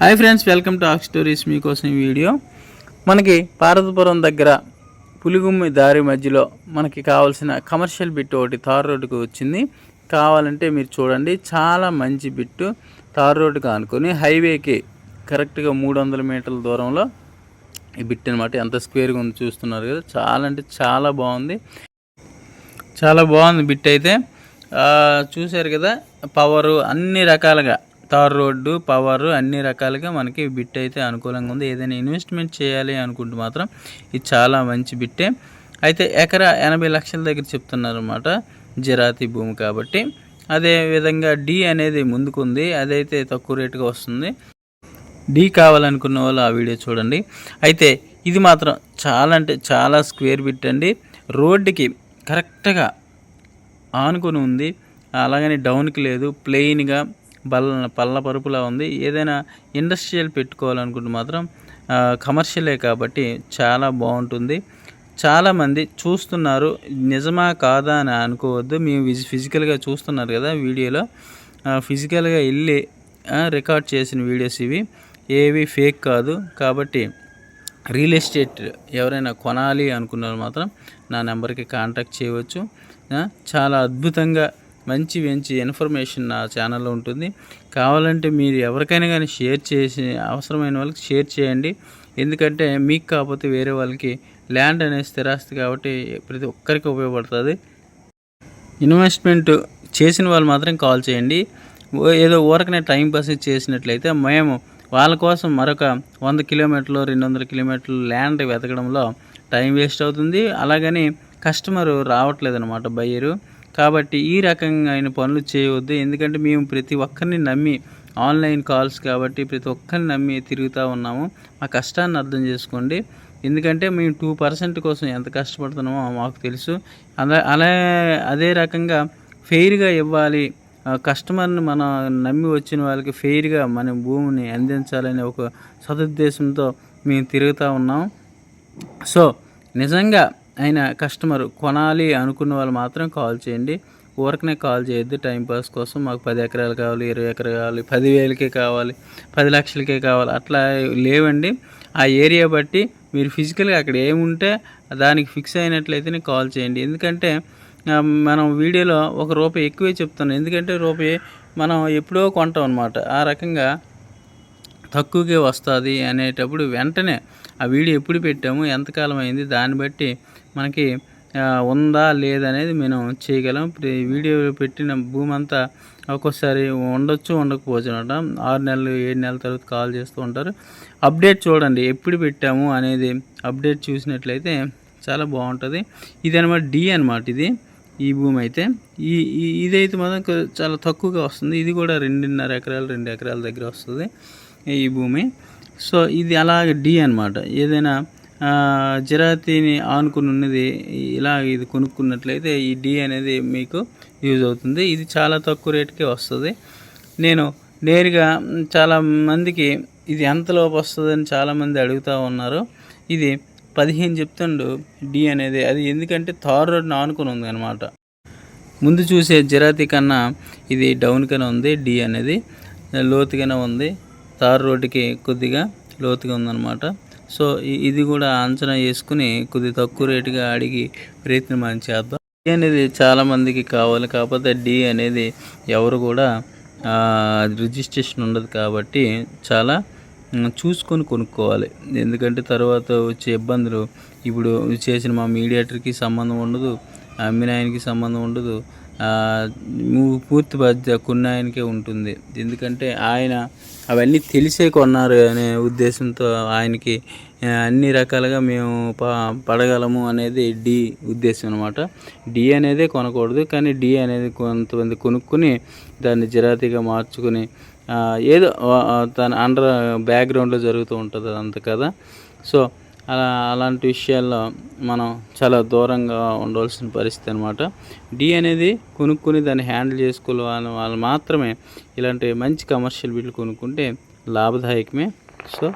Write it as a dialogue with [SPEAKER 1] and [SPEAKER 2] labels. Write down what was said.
[SPEAKER 1] Hi friends welcome to ఆక్ stories మీకోసం ఈ వీడియో మనకి పార్వతీపురం దగ్గర పులిగుమ్మి దారి మధ్యలో మనకి కావాల్సిన కమర్షియల్ బిట్ ఒకటి తార్ రోడ్డుకు వచ్చింది. కావాలంటే మీరు చూడండి చాలా మంచి బిట్టు తార్ రోడ్డుకు ఆనుకొని హైవేకి కరెక్ట్గా మూడు వందల మీటర్ల దూరంలో ఈ బిట్ అనమాట ఎంత స్క్వేర్గా ఉంది చూస్తున్నారు కదా చాలా అంటే చాలా బాగుంది. చాలా బాగుంది బిట్ అయితే. చూశారు కదా పవరు అన్ని రకాలుగా తార్ రోడ్డు పవర్ అన్ని రకాలుగా మనకి బిట్ అయితే అనుకూలంగా ఉంది. ఏదైనా ఇన్వెస్ట్మెంట్ చేయాలి అనుకుంటే మాత్రం ఇది చాలా మంచి బిట్టే. అయితే ఎకరా ఎనభై లక్షల దగ్గర చెప్తున్నారు అనమాట జిరాతి భూమి కాబట్టి. అదే విధంగా డి అనేది ముందుకుంది. అదైతే తక్కువ రేటుగా వస్తుంది. డి కావాలనుకున్న వాళ్ళు ఆ వీడియో చూడండి. అయితే ఇది మాత్రం చాలా అంటే చాలా స్క్వేర్ బిట్ అండి. రోడ్డుకి కరెక్ట్గా ఆనుకొని ఉంది. అలాగని డౌన్కి లేదు. ప్లెయిన్గా బల్ల పల్ల పరుపులా ఉంది. ఏదైనా ఇండస్ట్రియల్ పెట్టుకోవాలనుకుంటే మాత్రం కమర్షియలే కాబట్టి చాలా బాగుంటుంది. చాలామంది చూస్తున్నారు. నిజమా కాదా అని అనుకోవద్దు. మేము విజి ఫిజికల్గా చూస్తున్నారు కదా వీడియోలో. ఫిజికల్గా వెళ్ళి రికార్డ్ చేసిన వీడియోస్ ఇవి. ఏవి ఫేక్ కాదు. కాబట్టి రియల్ ఎస్టేట్ ఎవరైనా కొనాలి అనుకున్నారు మాత్రం నా నెంబర్కి కాంటాక్ట్ చేయవచ్చు. చాలా అద్భుతంగా మంచి మంచి ఇన్ఫర్మేషన్ నా ఛానల్లో ఉంటుంది. కావాలంటే మీరు ఎవరికైనా కానీ షేర్ చేసి అవసరమైన వాళ్ళకి షేర్ చేయండి. ఎందుకంటే మీకు కాకపోతే వేరే వాళ్ళకి ల్యాండ్ అనే స్థిరాస్తి కాబట్టి ప్రతి ఒక్కరికి ఉపయోగపడుతుంది. ఇన్వెస్ట్మెంట్ చేసిన వాళ్ళు మాత్రం కాల్ చేయండి. ఏదో ఊరకనే టైం పాస్ చేసినట్లయితే మేము వాళ్ళ కోసం మరొక వంద కిలోమీటర్లు రెండు వందల కిలోమీటర్లు ల్యాండ్ వెతకడంలో టైం వేస్ట్ అవుతుంది. అలాగని కస్టమర్ రావట్లేదు అనమాట బయ్యరు కాబట్టి ఈ రకంగా అయిన పనులు చేయవద్దు. ఎందుకంటే మేము ప్రతి ఒక్కరిని నమ్మి ఆన్లైన్ కాల్స్ కాబట్టి ప్రతి ఒక్కరిని నమ్మి తిరుగుతూ ఉన్నాము. మా కష్టాన్ని అర్థం చేసుకోండి. ఎందుకంటే మేము టూ పర్సెంట్ కోసం ఎంత కష్టపడుతున్నామో మాకు తెలుసు. అలా అలా అదే రకంగా ఫెయిర్గా ఇవ్వాలి. ఆ కస్టమర్ని మనం నమ్మి వచ్చిన వాళ్ళకి ఫెయిర్గా మన భూమిని అందించాలనే ఒక సదుద్దేశంతో మేము తిరుగుతూ ఉన్నాం. సో నిజంగా ఆయన కస్టమర్ కొనాలి అనుకున్న వాళ్ళు మాత్రం కాల్ చేయండి. ఊరకనే కాల్ చేయొద్దు. టైంపాస్ కోసం మాకు పది ఎకరాలు కావాలి ఇరవై ఎకరాలు కావాలి పదివేలకే కావాలి పది లక్షలకే కావాలి. అట్లా లేవండి. ఆ ఏరియా బట్టి మీరు ఫిజికల్గా అక్కడ ఏముంటే దానికి ఫిక్స్ అయినట్లయితేనే కాల్ చేయండి. ఎందుకంటే మనం వీడియోలో ఒక రూపాయి ఎక్కువే చెప్తాను ఎందుకంటే రూపాయి మనం ఎప్పుడో కొంటాం అనమాట ఆ రకంగా తక్కువకే వస్తుంది అనేటప్పుడు వెంటనే ఆ వీడియో ఎప్పుడు పెట్టాము ఎంతకాలం అయింది దాన్ని బట్టి మనకి ఉందా లేదనేది మనం చేయగలం. ఇప్పుడు వీడియో పెట్టిన భూమి అంతా ఒక్కోసారి ఉండొచ్చు ఉండకపోవచ్చు అనమాట. ఆరు నెలలు ఏడు నెలల తర్వాత కాల్ చేస్తూ ఉంటారు. అప్డేట్ చూడండి ఎప్పుడు పెట్టాము అనేది అప్డేట్ చూసినట్లయితే చాలా బాగుంటుంది. ఇది అనమాట డి అనమాట ఇది ఈ భూమి అయితే. ఈ ఇదైతే మాత్రం చాలా తక్కువగా వస్తుంది. ఇది కూడా రెండున్నర ఎకరాలు రెండు ఎకరాల దగ్గర వస్తుంది. ఈ భూమి. సో ఇది అలాగే డి అనమాట ఏదైనా ఆ, జిరాతీని ఆనుకుని ఉన్నది ఇలా ఇది కొనుక్కున్నట్లయితే ఈ డి అనేది మీకు యూజ్ అవుతుంది. ఇది చాలా తక్కువ రేటుకే వస్తుంది. నేను నేరుగా చాలా మందికి ఇది ఎంతలోపు వస్తుందని చాలామంది అడుగుతూ ఉన్నారు. ఇది పదిహేను చెప్తుండు డి అనేది. అది ఎందుకంటే థార్ రోడ్ని ఆనుకుని ఉంది అనమాట ముందు చూసే జిరాతి కన్నా ఇది డౌన్ కన్నా ఉంది డి అనేది లోతుగానే ఉంది. తార్ రోడ్డుకి కొద్దిగా లోతుగా ఉందన్నమాట. సో ఇది కూడా అంచనా వేసుకుని కొద్ది తక్కువ రేటుగా అడిగి ప్రయత్నం మనం చేద్దాం. డి అనేది చాలామందికి కావాలి. కాకపోతే డి అనేది ఎవరు కూడా రిజిస్ట్రేషన్ ఉండదు కాబట్టి చాలా చూసుకొని కొనుక్కోవాలి. ఎందుకంటే తర్వాత వచ్చే ఇబ్బందులు ఇప్పుడు చేసిన మా మీడియేటర్కి సంబంధం ఉండదు అమ్మిన ఆయనకి సంబంధం ఉండదు పూర్తి బాధ్యత కొన్న ఆయనకే ఉంటుంది. ఎందుకంటే ఆయన అవన్నీ తెలిసే కొన్నారు అనే ఉద్దేశంతో ఆయనకి అన్ని రకాలుగా మేము ప పడగలము అనేది డి ఉద్దేశం అనమాట డి అనేది కొనకూడదు కానీ డి అనేది కొంతమంది కొనుక్కుని దాన్ని జిరాతీగా మార్చుకుని ఏదో తన అండర్ బ్యాక్గ్రౌండ్లో జరుగుతూ ఉంటుంది అంత కదా. సో అలా అలాంటి విషయాల్లో మనం చాలా దూరంగా ఉండవలసిన పరిస్థితి అనమాట డి అనేది కొనుక్కుని దాన్ని హ్యాండిల్ చేసుకోవాలి వాళ్ళు వాళ్ళు మాత్రమే ఇలాంటి మంచి కమర్షియల్ బిల్లు కొనుక్కుంటే లాభదాయకమే. సో